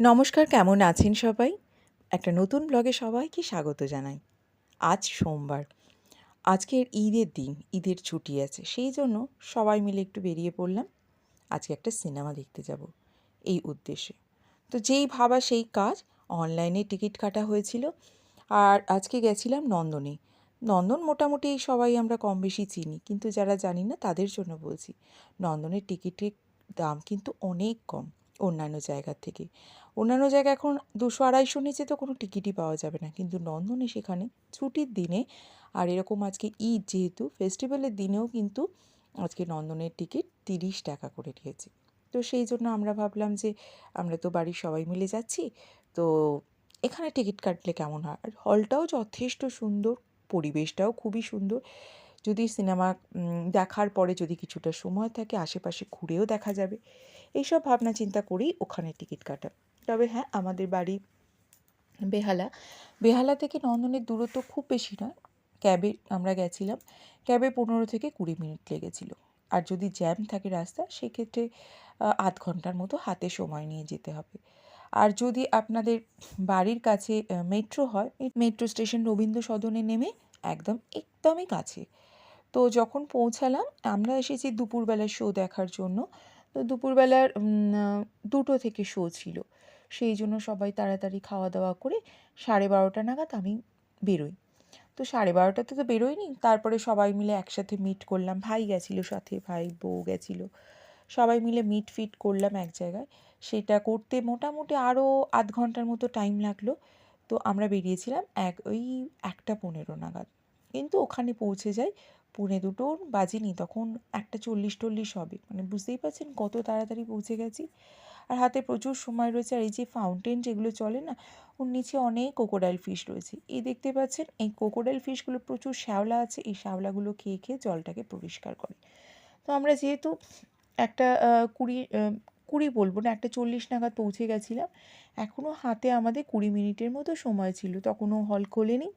নমস্কার, কেমন আছেন সবাই? একটা নতুন ব্লগে সবাইকে স্বাগত জানাই। আজ সোমবার। আজকের ঈদের দিন, ঈদের ছুটি আছে, সেই জন্য সবাই মিলে একটু বেরিয়ে পড়লাম। আজকে একটা সিনেমা দেখতে যাব, এই উদ্দেশ্যে। তো যেই ভাবা সেই কাজ, অনলাইনে টিকিট কাটা হয়েছিল। আর আজকে গেছিলাম নন্দনে। নন্দন মোটামুটি সবাই আমরা কম বেশি চিনি, কিন্তু যারা জানি না তাদের জন্য বলছি, নন্দনের টিকিটের দাম কিন্তু অনেক কম। অন্যান্য জায়গার থেকে। অন্যান্য জায়গায় এখন দুশো আড়াইশো নিচে তো কোনো টিকিটই পাওয়া যাবে না। কিন্তু নন্দনে সেখানে ছুটির দিনে, আর এরকম আজকে ঈদ যেহেতু, ফেস্টিভ্যালের দিনেও কিন্তু আজকে নন্দনের টিকিট তিরিশ টাকা করে নিয়েছে তো সেই জন্য আমরা ভাবলাম যে, আমরা তো বাড়ির সবাই মিলে যাচ্ছি, তো এখানে টিকিট কাটলে কেমন হয়? আর হলটাও যথেষ্ট সুন্দর, পরিবেশটাও খুবই সুন্দর। যদি সিনেমা দেখার পরে যদি কিছুটা সময় থাকে, আশেপাশে ঘুরেও দেখা যাবে। এইসব ভাবনা চিন্তা করেই ওখানে টিকিট কাটা। তবে হ্যাঁ আমাদের বাড়ি বেহালা। বেহালা থেকে নন্দনের দূরত্ব খুব বেশি নয়। ক্যাবে আমরা গেছিলাম, ক্যাবে পনেরো থেকে কুড়ি মিনিট লেগেছিল। আর যদি জ্যাম থাকে রাস্তা, সেক্ষেত্রে আধ ঘণ্টার মতো হাতে সময় নিয়ে যেতে হবে। আর যদি আপনাদের বাড়ির কাছে মেট্রো হয়, মেট্রো স্টেশন রবীন্দ্র সদনে নেমে একদম, একদমই কাছে। তো যখন পৌঁছালাম, আমরা এসেছি দুপুরবেলার শো দেখার জন্য। তো দুপুরবেলার দুটো থেকে শো ছিল। সেই জন্য সবাই তাড়াতাড়ি খাওয়া দাওয়া করে সাড়ে বারোটা নাগাদ আমি বেরোই। তো সাড়ে বারোটাতে তো বেরোইনি, তারপরে সবাই মিলে একসাথে মিট করলাম। ভাই গেছিল সাথে, ভাই, বউ গেছিল। সবাই মিলে মিট ফিট করলাম এক জায়গায়। সেটা করতে মোটামুটি আরও আধ ঘণ্টার মতো টাইম লাগল। তো আমরা বেরিয়েছিলাম এক, ওই একটা পনেরো নাগাদ। কিন্তু ওখানে পৌঁছে যাই পৌনে দুটোর বাজেনি, তখন একটা চল্লিশ টল্লিশ হবে। মানে বুঝতেই পারছেন কত তাড়াতাড়ি পৌঁছে গেছি। আর হাতে প্রচুর সময় রয়েছে, আর এই যে ফাউন্টেন যেগুলো চলে না, ওর নিচে অনেক কোকোডাইল ফিশ রয়েছে। এই দেখতে পাচ্ছেন, এই কোকোডাইল ফিশগুলো প্রচুর শ্যাওলা আছে, এই শ্যাওলাগুলো খেয়ে খেয়ে জলটাকে পরিষ্কার করে। তো আমরা যেহেতু একটা কুড়ি কুড়ি বলব না, একটা চল্লিশ নাগাদ পৌঁছে গেছিলাম এখনও হাতে আমাদের কুড়ি মিনিটের মতো সময় ছিল তখনও হল খোলেনি।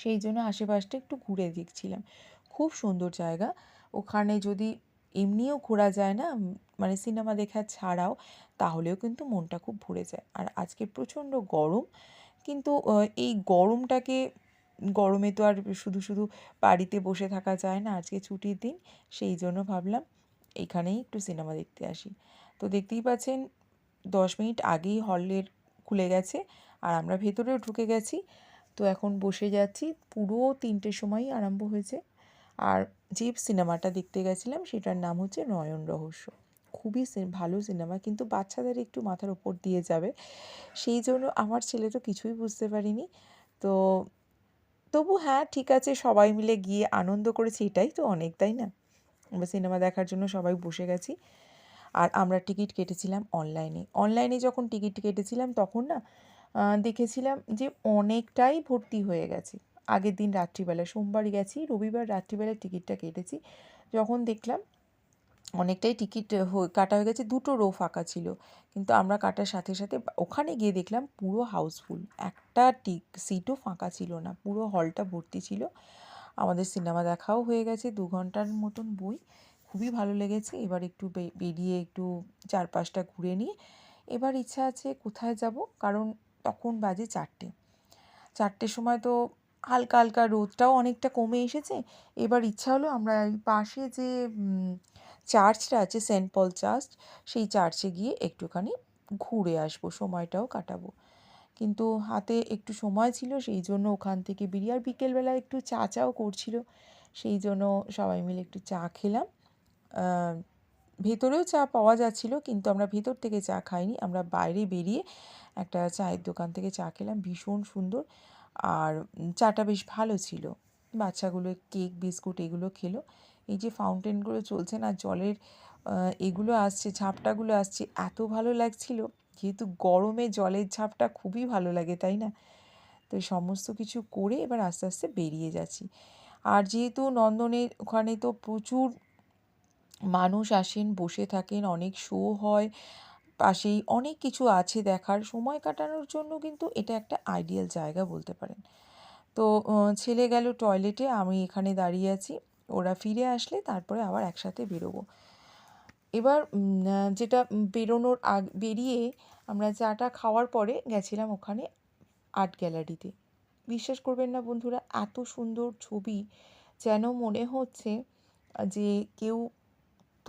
সেই জন্য আশেপাশটা একটু ঘুরে দেখছিলাম। খুব সুন্দর জায়গা। ওখানে যদি এমনিও ঘোরা যায় না মানে সিনেমা দেখা ছাড়াও, তাহলেও কিন্তু মনটা খুব ভরে যায়। আর আজকে প্রচণ্ড গরম, কিন্তু এই গরমটাকে, গরমে তো আর শুধু শুধু বাড়িতে বসে থাকা যায় না, আজকে ছুটির দিন, সেই জন্য ভাবলাম এখানেই একটু সিনেমা দেখতে আসি। তো দেখতেই পাচ্ছেন, দশ মিনিট আগেই হলের খুলে গেছে, আর আমরা ভেতরেও ঢুকে গেছি। তো এখন বসে যাচ্ছি। পুরো তিনটের সময়ই আরম্ভ হয়েছে। আর যে সিনেমাটা দেখতে গেছিলাম, সেটার নাম হচ্ছে নয়ন রহস্য। খুবই ভালো সিনেমা, কিন্তু বাচ্চাদের একটু মাথার ওপর দিয়ে যাবে। সেই জন্য আমার ছেলে তো কিছুই বুঝতে পারিনি। তো তবু হ্যাঁ ঠিক আছে, সবাই মিলে গিয়ে আনন্দ করেছি, এটাই তো অনেক, তাই না? আমরা সিনেমা দেখার জন্য সবাই বসে গেছি। আর আমরা টিকিট কেটেছিলাম অনলাইনে। অনলাইনে যখন টিকিট কেটেছিলাম, তখন না দেখেছিলাম যে অনেকটাই ভর্তি হয়ে গেছে। আগের দিন রাত্রিবেলা, সোমবার গেছি, রবিবার রাত্রিবেলায় টিকিটটা কেটেছি। যখন দেখলাম অনেকটাই টিকিট কাটা হয়ে গেছে, দুটো রো ফাঁকা ছিল। কিন্তু আমরা কাটার সাথে সাথে ওখানে গিয়ে দেখলাম পুরো হাউসফুল একটা টিক সিটও ফাঁকা ছিল না, পুরো হলটা ভর্তি ছিল। আমাদের সিনেমা দেখাও হয়ে গেছে, দু ঘণ্টার মতন বই। খুবই ভালো লেগেছে। এবার একটু বেরিয়ে একটু চারপাশটা ঘুরে নিয়ে এবার ইচ্ছা আছে কোথায় যাব? কারণ তখন বাজে চারটে। চারটের সময় তো হালকা হালকা রোদটাও অনেকটা কমে এসেছে। এবার ইচ্ছা হলো আমরা পাশে যে চার্চটা আছে সেন্ট পল চার্চ, সেই চার্চে গিয়ে একটুখানি ঘুরে আসব, সময়টাও কাটাবো। কিন্তু হাতে একটু সময় ছিল, সেই জন্য ওখান থেকে বেরিয়ে, আর বিকেলবেলা একটু চা চাও করছিল, সেই জন্য সবাই মিলে একটু চা খেলাম। ভেতরেও চা পাওয়া যাচ্ছিল, কিন্তু আমরা ভেতর থেকে চা খাইনি। আমরা বাইরে বেরিয়ে একটা চায়ের দোকান থেকে চা খেলাম, ভীষণ সুন্দর। আর চাটা বেশ ভালো ছিল। বাচ্চাগুলো কেক, বিস্কুট এগুলো খেলো। এই যে ফাউন্টেনগুলো চলছে না, জলের এগুলো আসছে, ঝাপটাগুলো আসছে, এত ভালো লাগছিল। যেহেতু গরমে জলের ঝাপটা খুবই ভালো লাগে, তাই না? তো সমস্ত কিছু করে এবার আস্তে আস্তে বেরিয়ে যাচ্ছি। আর যেহেতু নন্দনের ওখানে তো প্রচুর মানুষ আসেন, বসে থাকেন, অনেক শো হয়, পাশেই অনেক কিছু আছে দেখার। সময় কাটানোর জন্য কিন্তু এটা একটা আইডিয়াল জায়গা বলতে পারেন। তো ছেলে গেল টয়লেটে আমি এখানে দাঁড়িয়ে আছি। ওরা ফিরে আসলে তারপরে আবার একসাথে বেরোবো। এবার যেটা বেরোনোর আগ, বেরিয়ে আমরা চাটা খাওয়ার পরে গেছিলাম ওখানে আর্ট গ্যালারিতে বিশ্বাস করবেন না বন্ধুরা, এত সুন্দর ছবি যেন মনে হচ্ছে যে কেউ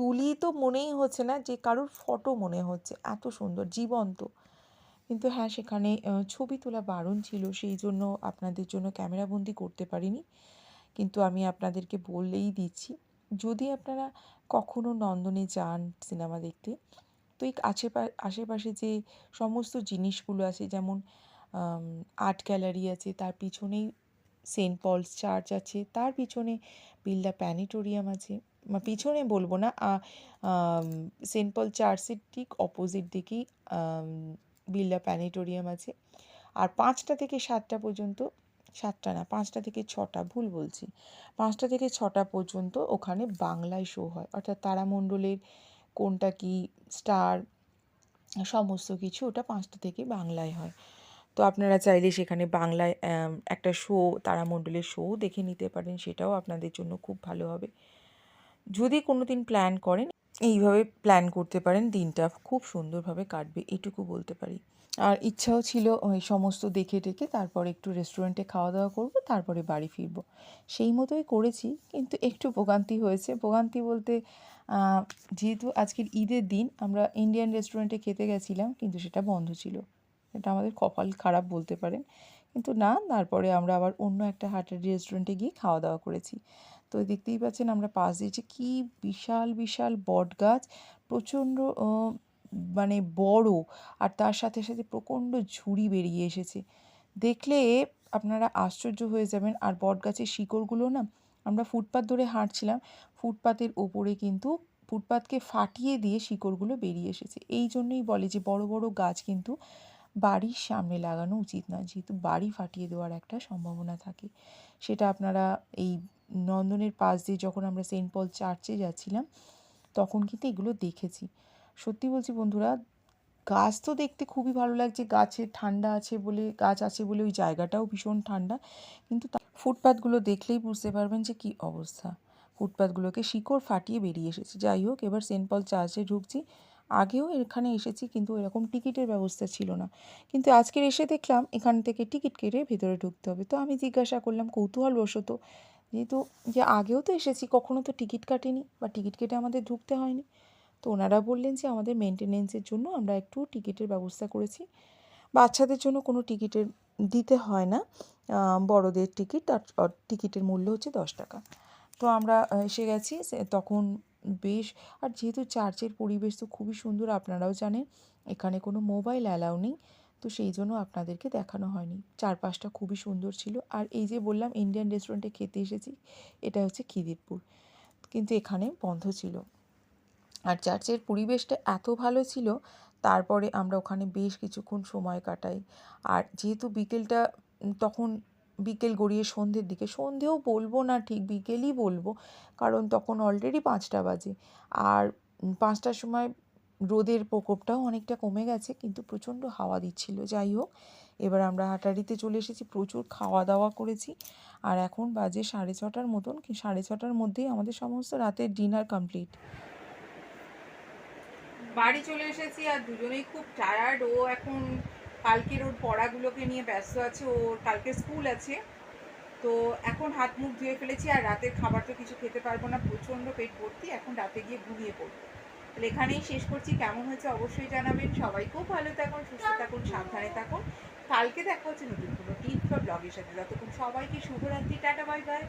তুলি তো মনেই হচ্ছে না যে কারোর ফটো মনে হচ্ছে। এত সুন্দর, জীবন্ত। কিন্তু হ্যাঁ সেখানে ছবি তোলা বারণ ছিল, সেই জন্য আপনাদের জন্য ক্যামেরাবন্দি করতে পারিনি। কিন্তু আমি আপনাদেরকে বললেই দিচ্ছি, যদি আপনারা কখনো নন্দনে যান সিনেমা দেখতে, তো এই আশেপা, আশেপাশে যে সমস্ত জিনিসগুলো আছে, যেমন আর্ট গ্যালারি আছে, তার পিছনেই সেন্ট পলস চার্চ আছে, তার পিছনে বিল্ডা প্ল্যানেটোরিয়াম আছে পিছনে বলব না সেন্ট পল চার্চের ঠিক অপোজিট দিকেই বিল্ডা প্ল্যানেটোরিয়াম আছে। আর পাঁচটা থেকে সাতটা পর্যন্ত, সাতটা না, পাঁচটা থেকে ছটা, ভুল বলছি। পাঁচটা থেকে ছটা পর্যন্ত ওখানে বাংলায় শো হয়। অর্থাৎ তারামণ্ডলের কোনটা কি স্টার সমস্ত কিছু ওটা পাঁচটা থেকে বাংলায় হয়। তো আপনারা চাইলে সেখানে বাংলায় একটা শো তারামণ্ডলের শো দেখে নিতে পারেন, সেটাও আপনাদের জন্য খুব ভালো হবে। যদি কোনো দিন প্ল্যান করেন, এইভাবে প্ল্যান করতে পারেন, দিনটা খুব সুন্দরভাবে কাটবে, এটুকু বলতে পারি। আর ইচ্ছাও ছিল ওই সমস্ত দেখে টেকে তারপর একটু রেস্টুরেন্টে খাওয়া দাওয়া করব, তারপরে বাড়ি ফিরব। সেই মতোই করেছি, কিন্তু একটু ভোগান্তি হয়েছে। ভোগান্তি বলতে যেহেতু আজকের ঈদের দিন, আমরা ইন্ডিয়ান রেস্টুরেন্টে খেতে গেছিলাম, কিন্তু সেটা বন্ধ ছিল। এটা আমাদের কপাল খারাপ বলতে পারেন। কিন্তু না, তারপরে আমরা আবার অন্য একটা হাটের রেস্টুরেন্টে গিয়ে খাওয়া দাওয়া করেছি। তো দেখতেই পাচ্ছেন আমরা পাশ দিয়েছি কি বিশাল বিশাল বট গাছ, প্রচণ্ড মানে বড়, আর তার সাথে সাথে প্রচণ্ড ঝুড়ি বেরিয়ে এসেছে। দেখলে আপনারা আশ্চর্য হয়ে যাবেন, আর বট গাছের শিকড়গুলো না, আমরা ফুটপাত ধরে হাঁটছিলাম, ফুটপাতের ওপরে কিন্তু ফুটপাতকে ফাটিয়ে দিয়ে শিকড়গুলো বেরিয়ে এসেছে। এই জন্যই বলে যে বড় বড় গাছ কিন্তু বাড়ির সামনে লাগানো উচিত নয়। যেহেতু বাড়ি ফাটিয়ে দেওয়ার একটা সম্ভাবনা থাকে। সেটা আপনারা এই নন্দনের পাশ দিয়ে যখন আমরা সেন্ট পল চার্চে যাচ্ছিলাম, তখন কিন্তু এগুলো দেখেছি। সত্যি বলছি বন্ধুরা, গাছ তো দেখতে খুবই ভালো লাগছে। গাছে ঠান্ডা আছে বলে, গাছ আছে বলে ওই জায়গাটাও ভীষণ ঠান্ডা। কিন্তু ফুটপাতগুলো দেখলেই বুঝতে পারবেন যে কী অবস্থা। ফুটপাথগুলোকে শিকড় ফাটিয়ে বেরিয়ে এসেছে। যাই হোক, এবার সেন্ট পল চার্চে ঢুকছি। আগেও এখানে এসেছি কিন্তু এরকম টিকিটের ব্যবস্থা ছিল না। কিন্তু আজকের এসে দেখলাম এখান থেকে টিকিট কেটে ভেতরে ঢুকতে হবে। তো আমি জিজ্ঞাসা করলাম, কৌতূহলবশত? যেহেতু যে আগেও তো এসেছি, কখনো তো টিকিট কাটিনি বা টিকিট কেটে আমাদের ঢুকতে হয়নি। তো ওনারা বললেন যে আমাদের মেনটেনেন্সের জন্য আমরা একটু টিকিটের ব্যবস্থা করেছি। বাচ্চাদের জন্য কোনো টিকিটের দিতে হয় না। বড়দের টিকিট আর টিকিটের মূল্য হচ্ছে দশ টাকা। তো আমরা এসে গেছি তখন বেশ। আর যেহেতু চার্চের পরিবেশ তো খুবই সুন্দর, আপনারাও জানেন, এখানে কোনো মোবাইল অ্যালাউ নেই, তো সেই জন্য আপনাদেরকে দেখানো হয়নি। চারপাশটা খুবই সুন্দর ছিল। আর এই যে বললাম ইন্ডিয়ান রেস্টুরেন্টে খেতে এসেছি, এটা হচ্ছে খিদিরপুর, কিন্তু এখানে বন্ধ ছিল। আর চার্চের পরিবেশটা এত ভালো ছিল, তারপরে আমরা ওখানে বেশ কিছুক্ষণ সময় কাটাই। আর যেহেতু বিকেলটা তখন বিকেল গড়িয়ে সন্ধ্যের দিকে। সন্ধেও বলব না, ঠিক বিকেলই বলব, কারণ তখন অলরেডি পাঁচটা বাজে। আর পাঁচটার সময় রোদের প্রকোপটাও অনেকটা কমে গেছে, কিন্তু প্রচণ্ড হাওয়া দিচ্ছিল। যাই হোক, এবার আমরা হাটারিতে চলে এসেছি, প্রচুর খাওয়া দাওয়া করেছি। আর এখন বাজে সাড়ে ছটার মতন, কি সাড়ে ছটার মধ্যেই আমাদের সমস্ত রাতের ডিনার কমপ্লিট বাড়ি চলে এসেছি আর দুজনেই খুব টায়ার্ড ও এখন কালকের ওর পড়াগুলোকে নিয়ে ব্যস্ত আছে ওর কালকে স্কুল আছে। তো এখন হাত মুখ ধুয়ে ফেলেছি আর রাতের খাবার তো কিছু খেতে পারব না, প্রচণ্ড পেট ভর্তি, এখন রাতে গিয়ে ঘুমিয়ে পড়ব। তাহলে এখানেই শেষ করছি, কেমন হয়েছে অবশ্যই জানাবেন। সবাই খুব ভালো থাকুন, সুস্থ থাকুন, সাবধানে থাকুন। কালকে দেখা হচ্ছে নতুন কোনো টিপ বা ব্লগের সাথে যতক্ষণ সবাইকে শুভরাত্রি, টাটা, বাই বাই।